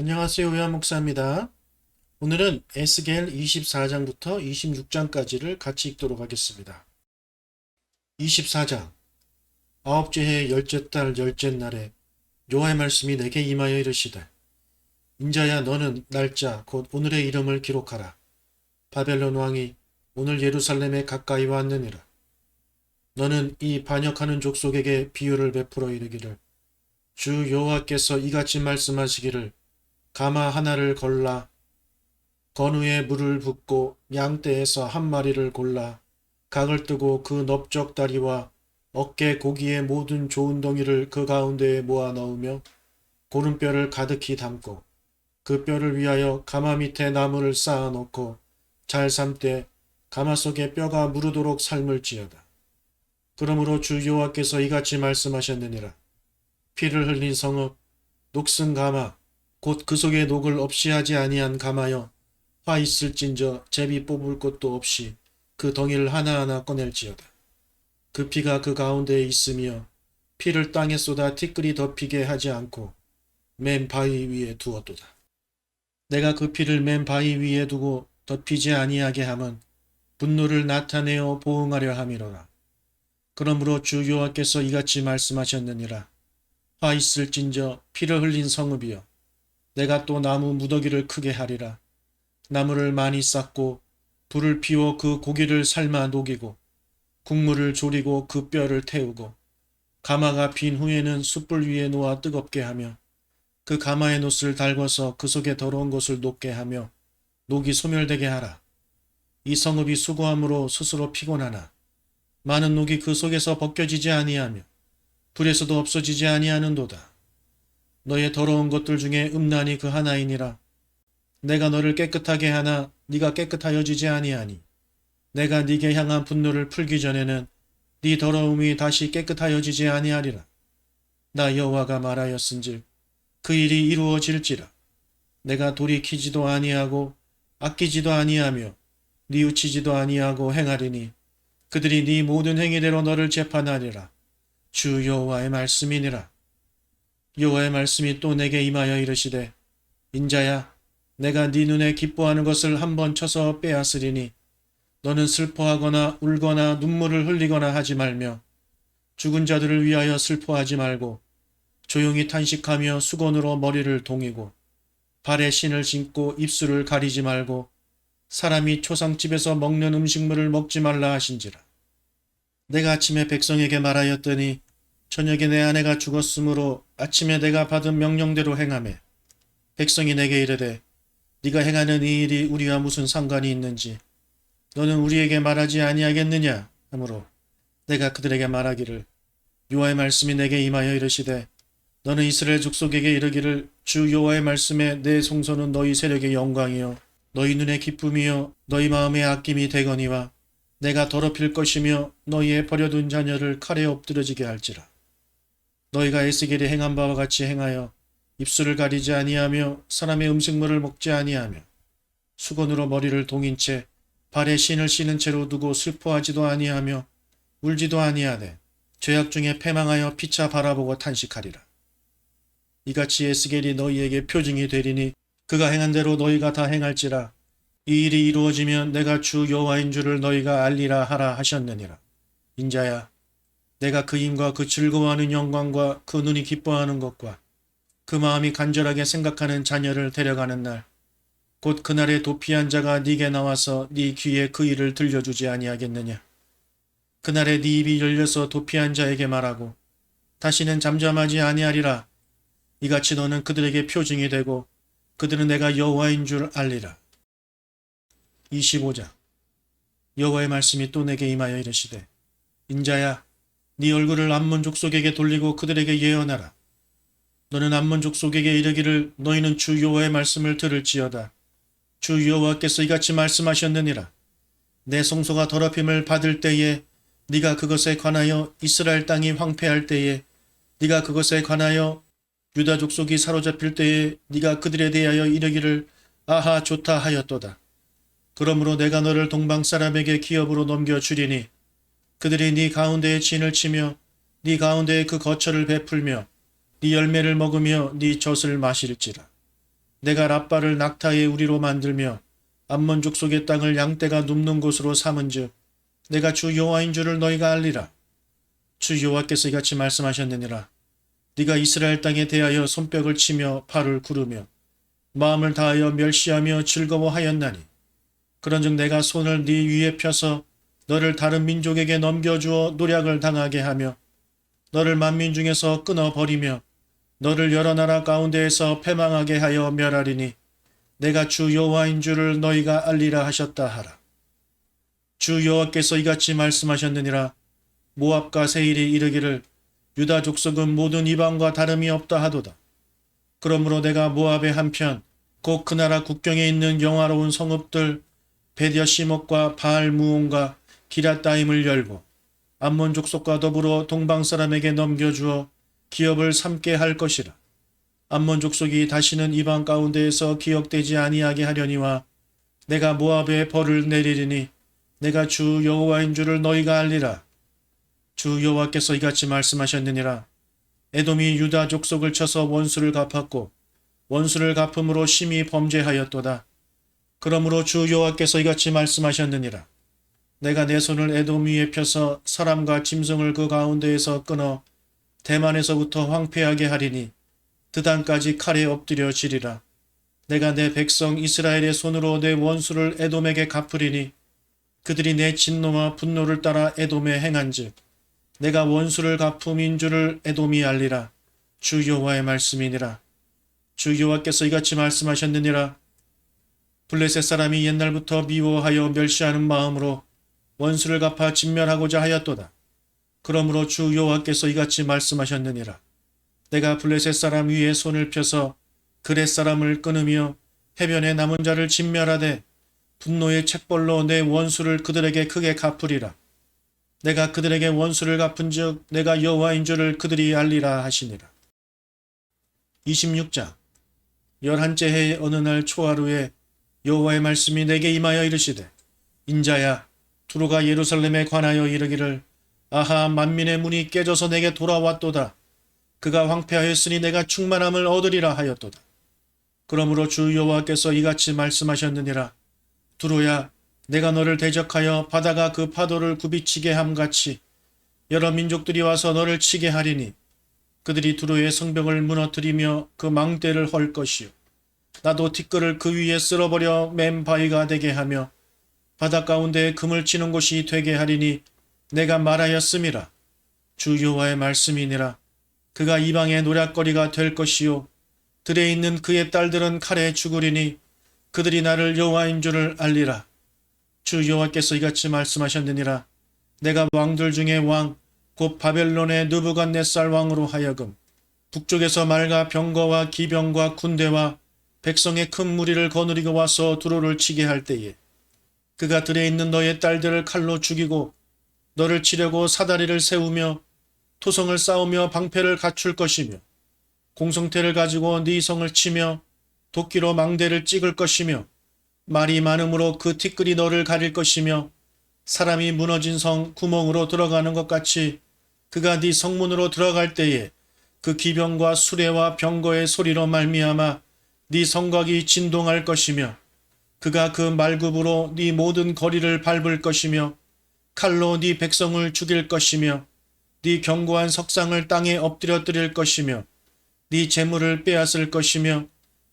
안녕하세요. 요한 목사입니다. 오늘은 에스겔 24장부터 26장까지를 같이 읽도록 하겠습니다. 24장 아홉째 해 열째 달 열째 날에 여호와의 말씀이 내게 임하여 이르시되 인자야 너는 날짜 곧 오늘의 이름을 기록하라. 바벨론 왕이 오늘 예루살렘에 가까이 왔느니라. 너는 이 반역하는 족속에게 비유를 베풀어 이르기를 주 여호와께서 이같이 말씀하시기를 가마 하나를 걸라 건우에 물을 붓고 양떼에서 한 마리를 골라 각을 뜨고 그 넓적 다리와 어깨 고기의 모든 좋은 덩이를 그 가운데에 모아 넣으며 고름뼈를 가득히 담고 그 뼈를 위하여 가마 밑에 나무를 쌓아 놓고 잘 삶되 가마 속에 뼈가 무르도록 삶을지어다. 그러므로 주 여호와께서 이같이 말씀하셨느니라. 피를 흘린 성읍 녹슨 가마 곧 그 속에 녹을 없이 하지 아니한 가마여 화 있을진저 제비 뽑을 것도 없이 그 덩이를 하나하나 꺼낼지어다. 그 피가 그 가운데에 있으며 피를 땅에 쏟아 티끌이 덮이게 하지 않고 맨 바위 위에 두었도다. 내가 그 피를 맨 바위 위에 두고 덮이지 아니하게 함은 분노를 나타내어 보응하려 함이로라. 그러므로 주 여호와께서 이같이 말씀하셨느니라. 화 있을진저 피를 흘린 성읍이여 내가 또 나무 무더기를 크게 하리라. 나무를 많이 쌓고 불을 피워 그 고기를 삶아 녹이고 국물을 졸이고 그 뼈를 태우고 가마가 빈 후에는 숯불 위에 놓아 뜨겁게 하며 그 가마의 놋을 달궈서 그 속에 더러운 것을 녹게 하며 녹이 소멸되게 하라. 이 성읍이 수고함으로 스스로 피곤하나 많은 녹이 그 속에서 벗겨지지 아니하며 불에서도 없어지지 아니하는도다. 너의 더러운 것들 중에 음란이 그 하나이니라. 내가 너를 깨끗하게 하나 네가 깨끗하여지지 아니하니 내가 네게 향한 분노를 풀기 전에는 네 더러움이 다시 깨끗하여지지 아니하리라. 나 여호와가 말하였은즉 그 일이 이루어질지라. 내가 돌이키지도 아니하고 아끼지도 아니하며 뉘우치지도 아니하고 행하리니 그들이 네 모든 행위대로 너를 재판하리라. 주 여호와의 말씀이니라. 여호와의 말씀이 또 내게 임하여 이르시되 인자야 내가 네 눈에 기뻐하는 것을 한번 쳐서 빼앗으리니 너는 슬퍼하거나 울거나 눈물을 흘리거나 하지 말며 죽은 자들을 위하여 슬퍼하지 말고 조용히 탄식하며 수건으로 머리를 동이고 발에 신을 신고 입술을 가리지 말고 사람이 초상집에서 먹는 음식물을 먹지 말라 하신지라. 내가 아침에 백성에게 말하였더니 저녁에 내 아내가 죽었으므로 아침에 내가 받은 명령대로 행하매 백성이 내게 이르되 네가 행하는 이 일이 우리와 무슨 상관이 있는지 너는 우리에게 말하지 아니하겠느냐? 하므로 내가 그들에게 말하기를 여호와의 말씀이 내게 임하여 이르시되 너는 이스라엘 족속에게 이르기를 주 여호와의 말씀에 내 송소는 너희 세력의 영광이요 너희 눈의 기쁨이요 너희 마음의 아낌이 되거니와 내가 더럽힐 것이며 너희의 버려둔 자녀를 칼에 엎드려지게 할지라 너희가 에스겔이 행한 바와 같이 행하여 입술을 가리지 아니하며 사람의 음식물을 먹지 아니하며 수건으로 머리를 동인 채 발에 신을 신은 채로 두고 슬퍼하지도 아니하며 울지도 아니하되 죄악 중에 패망하여 피차 바라보고 탄식하리라. 이같이 에스겔이 너희에게 표징이 되리니 그가 행한 대로 너희가 다 행할지라 이 일이 이루어지면 내가 주 여호와인 줄을 너희가 알리라 하라 하셨느니라. 인자야 내가 그 힘과 그 즐거워하는 영광과 그 눈이 기뻐하는 것과 그 마음이 간절하게 생각하는 자녀를 데려가는 날, 곧 그날에 도피한 자가 네게 나와서 네 귀에 그 일을 들려주지 아니하겠느냐. 그날에 네 입이 열려서 도피한 자에게 말하고 다시는 잠잠하지 아니하리라. 이같이 너는 그들에게 표징이 되고 그들은 내가 여호와인 줄 알리라. 25장 여호와의 말씀이 또 내게 임하여 이르시되 인자야 네 얼굴을 암몬 족속에게 돌리고 그들에게 예언하라. 너는 암몬 족속에게 이르기를 너희는 주 여호와의 말씀을 들을지어다. 주 여호와께서 이같이 말씀하셨느니라. 내 성소가 더럽힘을 받을 때에 네가 그것에 관하여 이스라엘 땅이 황폐할 때에 네가 그것에 관하여 유다 족속이 사로잡힐 때에 네가 그들에 대하여 이르기를 아하 좋다 하였도다. 그러므로 내가 너를 동방 사람에게 기업으로 넘겨 주리니 그들이 네 가운데에 진을 치며 네 가운데에 그 거처를 베풀며 네 열매를 먹으며 네 젖을 마실지라. 내가 라빠를 낙타의 우리로 만들며 암몬 족 속의 땅을 양떼가 눕는 곳으로 삼은즉 내가 주 여호와인 줄을 너희가 알리라. 주 여호와께서 이같이 말씀하셨느니라. 네가 이스라엘 땅에 대하여 손뼉을 치며 팔을 구르며 마음을 다하여 멸시하며 즐거워하였나니 그런즉 내가 손을 네 위에 펴서 너를 다른 민족에게 넘겨주어 노략을 당하게 하며 너를 만민 중에서 끊어 버리며 너를 여러 나라 가운데에서 패망하게 하여 멸하리니 내가 주 여호와인 줄을 너희가 알리라 하셨다 하라. 주 여호와께서 이같이 말씀하셨느니라 모압과 세일이 이르기를 유다 족속은 모든 이방과 다름이 없다 하도다. 그러므로 내가 모압의 한편 곧 그 나라 국경에 있는 영화로운 성읍들 베디아 시목과 바알 무온과 기라따임을 열고 암몬 족속과 더불어 동방 사람에게 넘겨주어 기업을 삼게 할 것이라. 암몬 족속이 다시는 이방 가운데에서 기억되지 아니하게 하려니와 내가 모압에 벌을 내리리니 내가 주 여호와인 줄을 너희가 알리라. 주 여호와께서 이같이 말씀하셨느니라. 에돔이 유다 족속을 쳐서 원수를 갚았고 원수를 갚음으로 심히 범죄하였도다. 그러므로 주 여호와께서 이같이 말씀하셨느니라. 내가 내 손을 에돔 위에 펴서 사람과 짐승을 그 가운데에서 끊어 대만에서부터 황폐하게 하리니 드단까지 칼에 엎드려 지리라. 내가 내 백성 이스라엘의 손으로 내 원수를 에돔에게 갚으리니 그들이 내 진노와 분노를 따라 에돔에 행한즉 내가 원수를 갚음인 줄을 에돔이 알리라. 주 여호와의 말씀이니라. 주 여호와께서 이같이 말씀하셨느니라. 블레셋 사람이 옛날부터 미워하여 멸시하는 마음으로 원수를 갚아 진멸하고자 하였도다. 그러므로 주 여호와께서 이같이 말씀하셨느니라. 내가 블레셋 사람 위에 손을 펴서 그렛 사람을 끊으며 해변에 남은 자를 진멸하되 분노의 책벌로 내 원수를 그들에게 크게 갚으리라. 내가 그들에게 원수를 갚은즉 내가 여호와인 줄을 그들이 알리라 하시니라. 26장 열한째 해의 어느 날 초하루에 여호와의 말씀이 내게 임하여 이르시되 인자야 두루가 예루살렘에 관하여 이르기를 아하 만민의 문이 깨져서 내게 돌아왔도다. 그가 황폐하였으니 내가 충만함을 얻으리라 하였도다. 그러므로 주 여호와께서 이같이 말씀하셨느니라. 두루야 내가 너를 대적하여 바다가 그 파도를 굽이치게 함같이 여러 민족들이 와서 너를 치게 하리니 그들이 두루의 성벽을 무너뜨리며 그 망대를 헐 것이요. 나도 티끌을 그 위에 쓸어버려 맨 바위가 되게 하며 바다 가운데 금을 치는 곳이 되게 하리니 내가 말하였음이라. 주 여호와의 말씀이니라. 그가 이방의 노략거리가 될 것이요. 들에 있는 그의 딸들은 칼에 죽으리니 그들이 나를 여호와인 줄을 알리라. 주 여호와께서 이같이 말씀하셨느니라. 내가 왕들 중에 왕, 곧 바벨론의 느부갓네살 왕으로 하여금 북쪽에서 말과 병거와 기병과 군대와 백성의 큰 무리를 거느리고 와서 두로를 치게 할 때에 그가 들에 있는 너의 딸들을 칼로 죽이고 너를 치려고 사다리를 세우며 토성을 쌓으며 방패를 갖출 것이며 공성태를 가지고 네 성을 치며 도끼로 망대를 찍을 것이며 말이 많음으로 그 티끌이 너를 가릴 것이며 사람이 무너진 성 구멍으로 들어가는 것 같이 그가 네 성문으로 들어갈 때에 그 기병과 수레와 병거의 소리로 말미암아 네 성곽이 진동할 것이며 그가 그 말굽으로 네 모든 거리를 밟을 것이며 칼로 네 백성을 죽일 것이며 네 견고한 석상을 땅에 엎드려 드릴 것이며 네 재물을 빼앗을 것이며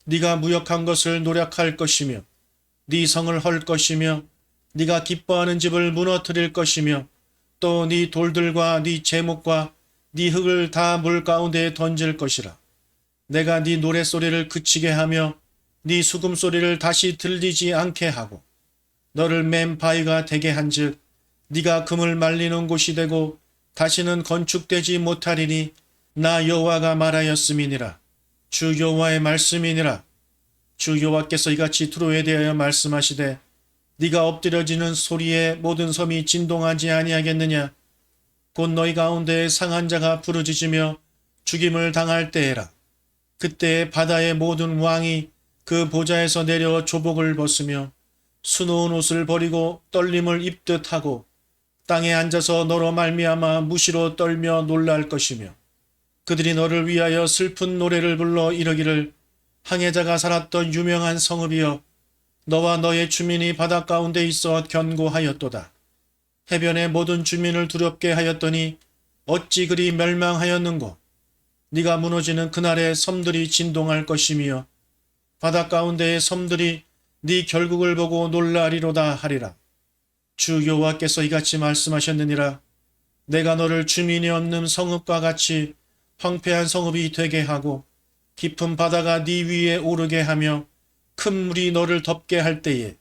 네가 무역한 것을 노력할 것이며 네 성을 헐 것이며 네가 기뻐하는 집을 무너뜨릴 것이며 또 네 돌들과 네 제목과 네 흙을 다 물 가운데에 던질 것이라. 내가 네 노랫소리를 그치게 하며 네 수금 소리를 다시 들리지 않게 하고 너를 맨 바위가 되게 한즉 네가 금을 말리는 곳이 되고 다시는 건축되지 못하리니 나 여호와가 말하였음이니라. 주 여호와의 말씀이니라. 주 여호와께서 이같이 두로에 대하여 말씀하시되 네가 엎드려지는 소리에 모든 섬이 진동하지 아니하겠느냐 곧 너희 가운데 상한 자가 부르짖으며 죽임을 당할 때에라 그때 바다의 모든 왕이 그 보좌에서 내려 조복을 벗으며 수놓은 옷을 버리고 떨림을 입듯 하고 땅에 앉아서 너로 말미암아 무시로 떨며 놀랄 것이며 그들이 너를 위하여 슬픈 노래를 불러 이르기를 항해자가 살았던 유명한 성읍이여 너와 너의 주민이 바다 가운데 있어 견고하였도다. 해변의 모든 주민을 두렵게 하였더니 어찌 그리 멸망하였는고 네가 무너지는 그날에 섬들이 진동할 것이며 바다 가운데의 섬들이 네 결국을 보고 놀라리로다 하리라. 주 여호와께서 이같이 말씀하셨느니라. 내가 너를 주민이 없는 성읍과 같이 황폐한 성읍이 되게 하고 깊은 바다가 네 위에 오르게 하며 큰 물이 너를 덮게 할 때에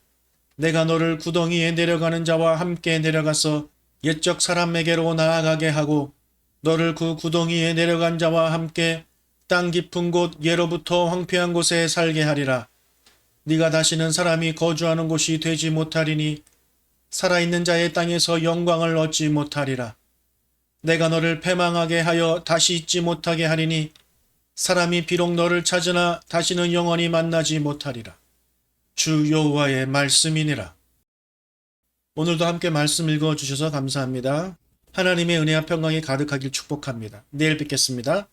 내가 너를 구덩이에 내려가는 자와 함께 내려가서 옛적 사람에게로 나아가게 하고 너를 그 구덩이에 내려간 자와 함께 땅 깊은 곳 예로부터 황폐한 곳에 살게 하리라. 네가 다시는 사람이 거주하는 곳이 되지 못하리니 살아있는 자의 땅에서 영광을 얻지 못하리라. 내가 너를 패망하게 하여 다시 잊지 못하게 하리니 사람이 비록 너를 찾으나 다시는 영원히 만나지 못하리라. 주 여호와의 말씀이니라. 오늘도 함께 말씀 읽어 주셔서 감사합니다. 하나님의 은혜와 평강이 가득하길 축복합니다. 내일 뵙겠습니다.